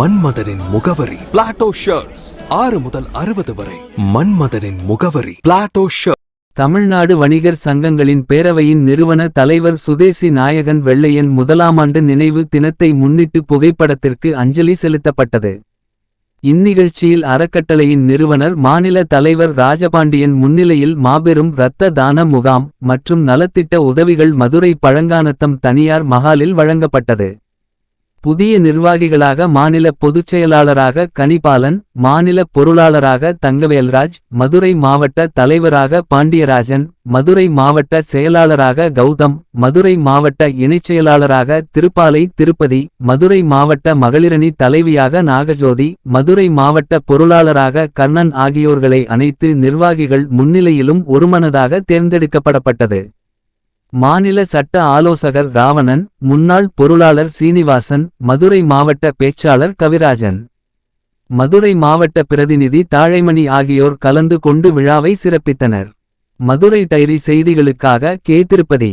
மன்மதனின் முகவரி. Plato shirts ஆறு முதல் அறுபது வரை. மன்மதனின் முகவரி. பிளாட்டோ ஷர்ட் தமிழ்நாடு வணிகர் சங்கங்களின் பேரவையின் நிறுவன தலைவர் சுதேசி நாயகன் வெள்ளையன் முதலாமாண்டு நினைவு தினத்தை முன்னிட்டு புகைப்படத்திற்கு அஞ்சலி செலுத்தப்பட்டது. இந்நிகழ்ச்சியில் அறக்கட்டளையின் நிறுவனர் மாநில தலைவர் ராஜபாண்டியன் முன்னிலையில் மாபெரும் இரத்த தான முகாம் மற்றும் நலத்திட்ட உதவிகள் மதுரை பழங்கானத்தம் தனியார் மகாலில் வழங்கப்பட்டது. புதிய நிர்வாகிகளாக மாநில பொதுச் செயலாளராக கனிபாலன் மாநில பொருளாளராக தங்கவேல்ராஜ் மதுரை மாவட்ட தலைவராக பாண்டியராஜன் மதுரை மாவட்ட செயலாளராக கௌதம் மதுரை மாவட்ட இணைச் செயலாளராக திருப்பாலை திருப்பதி மதுரை மாவட்ட மகளிரணி தலைவியாக நாகஜோதி மதுரை மாவட்ட பொருளாளராக கர்ணன் ஆகியோர்களை அனைத்து நிர்வாகிகள் முன்னிலையிலும் ஒருமனதாக தேர்ந்தெடுக்கப்படப்பட்டது. மாநில சட்ட ஆலோசகர் ராவணன் முன்னாள் பொருளாளர் சீனிவாசன் மதுரை மாவட்ட பேச்சாளர் கவிராஜன் மதுரை மாவட்ட பிரதிநிதி தாழைமணி ஆகியோர் கலந்து கொண்டு விழாவை சிறப்பித்தனர் மதுரை டைரி செய்திகளுக்காக K Tirupati